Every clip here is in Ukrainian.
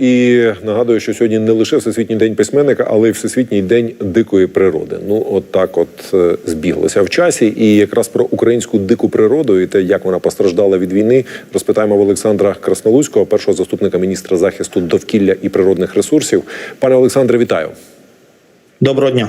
І нагадую, що сьогодні не лише Всесвітній день письменника, але й Всесвітній день дикої природи. Ну, от так от е, збіглося в часі. І якраз про українську дику природу і те, як вона постраждала від війни, розпитаємо в Олександра Краснолуцького, першого заступника міністра захисту довкілля і природних ресурсів. Пане Олександре, вітаю. Доброго дня.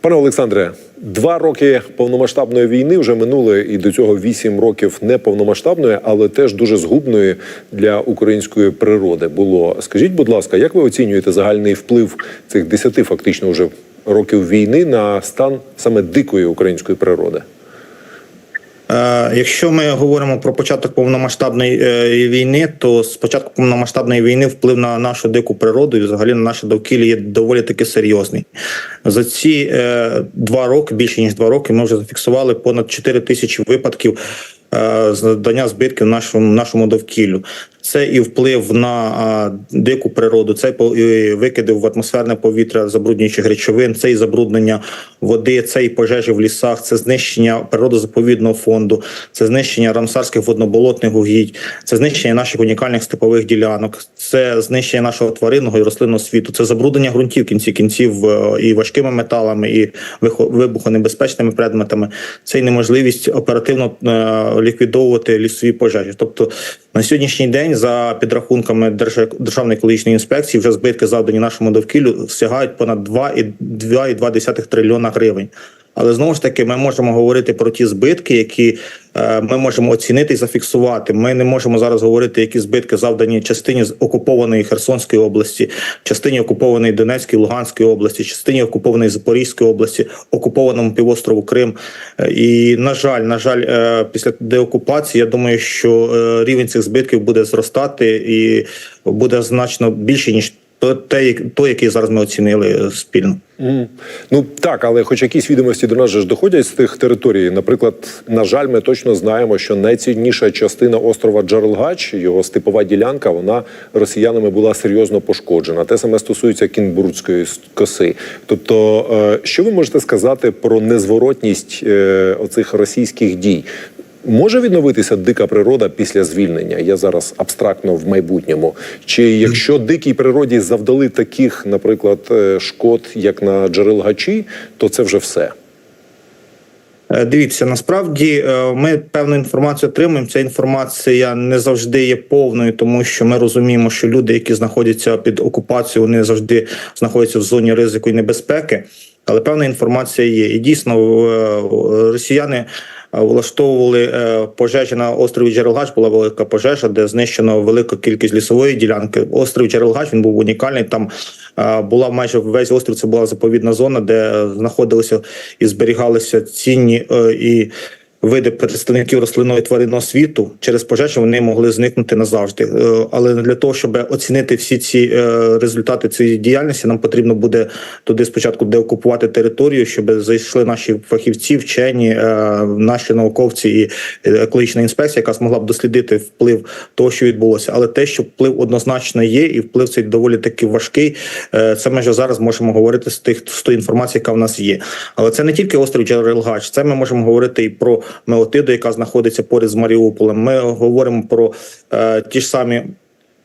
Пане Олександре, два роки повномасштабної війни вже минули, і до цього вісім років не повномасштабної, але теж дуже згубної для української природи було. Скажіть, будь ласка, як ви оцінюєте загальний вплив цих десяти фактично вже років війни на стан саме дикої української природи? Е, Якщо ми говоримо про початок повномасштабної е, війни, то з початку повномасштабної війни вплив на нашу дику природу і взагалі на наше довкілля є доволі таки серйозний. За ці е, два роки, більше ніж два роки, ми вже зафіксували понад 4 тисячі випадків Здання збитків нашому нашому довкіллю. Це і вплив на дику природу, це і викиди в атмосферне повітря забруднюючих речовин, це і забруднення води, це і пожежі в лісах, це знищення природозаповідного фонду, це знищення рамсарських водноболотних угідь, це знищення наших унікальних степових ділянок, це знищення нашого тваринного і рослинного світу, це забруднення ґрунтів в кінці кінців е, і важкими металами, і вибухонебезпечними предметами. Це й неможливість оперативно е, ліквідовувати лісові пожежі. Тобто на сьогоднішній день, за підрахунками Держ- Державної екологічної інспекції, вже збитки завдані нашому довкіллю сягають понад 2,2 трильйона гривень. Але знову ж таки, ми можемо говорити про ті збитки, які е, ми можемо оцінити і зафіксувати. Ми не можемо зараз говорити, які збитки завдані частині з окупованої Херсонської області, частині окупованої Донецької, Луганської області, частині окупованої Запорізької області, окупованому півострову Крим. Е, І на жаль, на жаль, е, після деокупації я думаю, що рівень цих збитків буде зростати і буде значно більше ніж то- те, той, який зараз ми оцінили е, спільно. Мгм. Ну так, але хоч якісь відомості до нас ж доходять з тих територій. Наприклад, на жаль, ми точно знаємо, що найцінніша частина острова Джарелгач, його степова ділянка, вона росіянами була серйозно пошкоджена. Те саме стосується Кінбурзької коси. Тобто, е, що ви можете сказати про незворотність е, оцих російських дій? Може відновитися дика природа після звільнення? Я зараз абстрактно в майбутньому. Чи якщо дикій природі завдали таких, наприклад, е, шкод, як на Джерелгачі, то це вже все. Е, Дивіться, насправді е, ми певну інформацію отримуємо. Ця інформація не завжди є повною, тому що ми розуміємо, що люди, які знаходяться під окупацією, вони завжди знаходяться в зоні ризику і небезпеки. Але певна інформація є. І дійсно росіяни. Е, Влаштовували е, пожежі на острові Джерелгач. Була велика пожежа, де знищено велику кількість лісової ділянки. Острів Джерелгач він був унікальний. Там е, була майже весь острів. Це була заповідна зона, де знаходилися і зберігалися цінні і види представників рослинного і тваринного світу. Через пожежі вони могли зникнути назавжди. Е, Але для того, щоб оцінити всі ці е, результати цієї діяльності, нам потрібно буде туди спочатку деокупувати територію, щоб зайшли наші фахівці, вчені, е, наші науковці і екологічна інспекція, яка змогла б дослідити вплив того, що відбулося. Але те, що вплив однозначно є, і вплив цей доволі таки важкий. Це ми вже зараз можемо говорити з тих з тої інформації, яка в нас є. Але це не тільки острів Джерелгач, це ми можемо говорити і про Меотиду, яка знаходиться поряд з Маріуполем. Ми говоримо про е, ті ж самі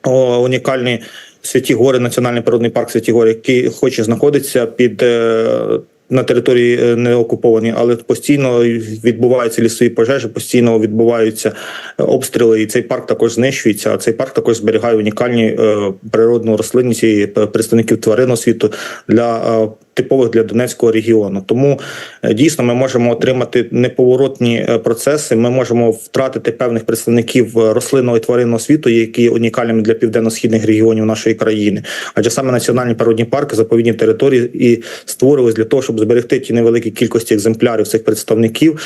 о, унікальні. Святі гори, національний природний парк Святі Гори, який хоч і знаходиться під е, на території е, не окупованій, але постійно відбуваються лісові пожежі, постійно відбуваються е, обстріли, і цей парк також знищується. А цей парк також зберігає унікальні е, природну рослинність і представників тваринного світу для типових для Донецького регіону. Тому е, дійсно ми можемо отримати неповоротні е, процеси. Ми можемо втратити певних представників е, рослинного і тваринного світу, які є унікальними для південно-східних регіонів нашої країни. Адже саме національні природні парки, заповідні території і створювалися для того, щоб зберегти ті невеликі кількості екземплярів цих представників,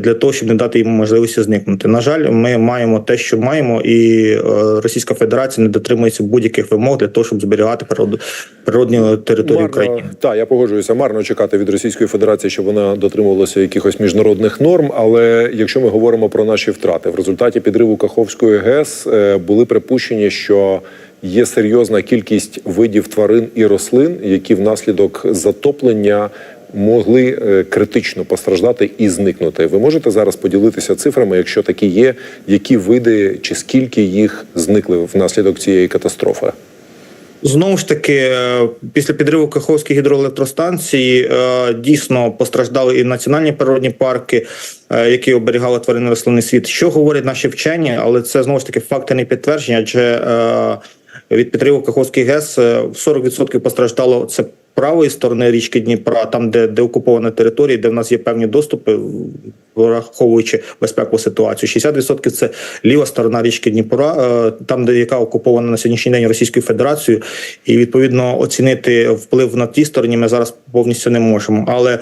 для того, щоб не дати їм можливості зникнути. На жаль, ми маємо те, що маємо, і Російська Федерація не дотримується будь-яких вимог для того, щоб зберігати природу природні території України. Так, я погоджуюся. Марно чекати від Російської Федерації, щоб вона дотримувалася якихось міжнародних норм. Але якщо ми говоримо про наші втрати, в результаті підриву Каховської ГЕС е, були припущені, що є серйозна кількість видів тварин і рослин, які внаслідок затоплення. Могли е, критично постраждати і зникнути. Ви можете зараз поділитися цифрами, якщо такі є, які види чи скільки їх зникли внаслідок цієї катастрофи? Знову ж таки, е, після підриву Каховської гідроелектростанції е, дійсно постраждали і національні природні парки, е, які оберігали тваринний рослинний світ. Що говорять наші вчені, але це знову ж таки факти не підтвердження, адже від підриву Каховської ГЕС е, 40% постраждало це. Правої сторони річки Дніпра, там де, де окупована територія, де в нас є певні доступи, враховуючи безпекову ситуацію. 60% це ліва сторона річки Дніпра, е, там, де яка окупована на сьогоднішній день Російською Федерацією, і відповідно оцінити вплив на тій стороні ми зараз повністю не можемо. Але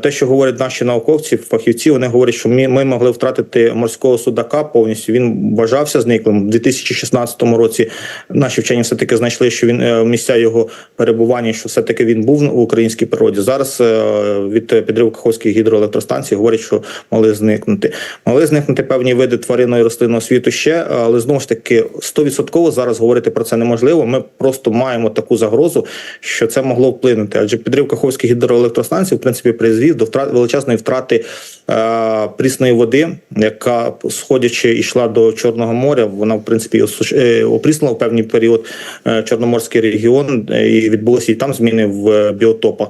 те, що говорять наші науковці, фахівці, вони говорять, що ми, ми могли втратити морського судака повністю. Він вважався зниклим у 2016 році. Наші вчені все таки знайшли, що він е, місця його перебування, що все таки він був в українській природі. Зараз е, від підриву Каховської гідроелектростанції говорять, що могли зникнути. Могли зникнути певні види тваринного і рослинного світу ще, але знову ж таки 100% зараз говорити про це неможливо. Ми просто маємо таку загрозу, що це могло вплинути. Адже підрив Каховської гідроелектростанції в принципі призвів до втрат величезної втрати е, прісної води, яка сходячи йшла до Чорного моря. Вона в принципі е, опріснула в певний період е, Чорноморський регіон, е, і відбулися і там зміни в біотопах.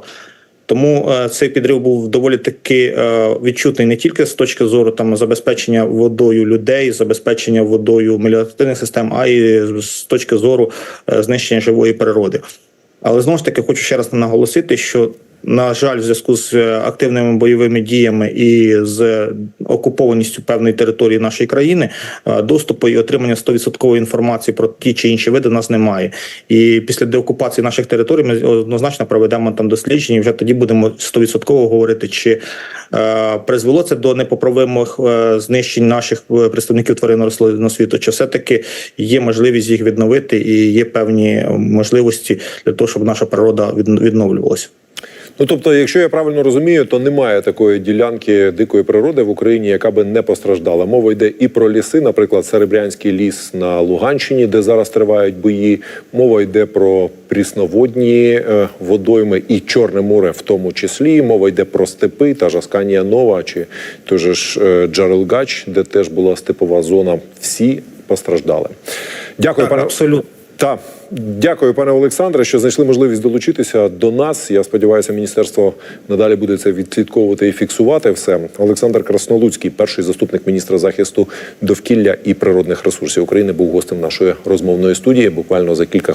Тому цей підрив був доволі таки відчутний не тільки з точки зору там забезпечення водою людей, забезпечення водою меліоративних систем, а й з точки зору знищення живої природи. Але знову ж таки хочу ще раз наголосити, що на жаль, в зв'язку з е, активними бойовими діями і з окупованістю певної території нашої країни, е, доступу і отримання 100% інформації про ті чи інші види нас немає. І після деокупації наших територій ми однозначно проведемо там дослідження. і Вже тоді будемо 100% говорити, чи е, призвело це до непоправимих е, знищень наших е, представників тваринного рослинного світу, чи все таки є можливість їх відновити і є певні можливості для того, щоб наша природа від- відновлювалася. Ну тобто, якщо я правильно розумію, то немає такої ділянки дикої природи в Україні, яка би не постраждала. Мова йде і про ліси, наприклад, Серебрянський ліс на Луганщині, де зараз тривають бої. Мова йде про прісноводні е, водойми і Чорне море, в тому числі. Мова йде про степи, та ж Асканія Нова чи той же ж е, Джарелгач, де теж була степова зона. Всі постраждали. Дякую, Так, пане абсолютно. Та дякую, пане Олександре, що знайшли можливість долучитися до нас. Я сподіваюся, міністерство надалі буде це відслідковувати і фіксувати все. Олександр Краснолуцький, перший заступник міністра захисту довкілля і природних ресурсів України, був гостем нашої розмовної студії. Буквально за кілька хвилин.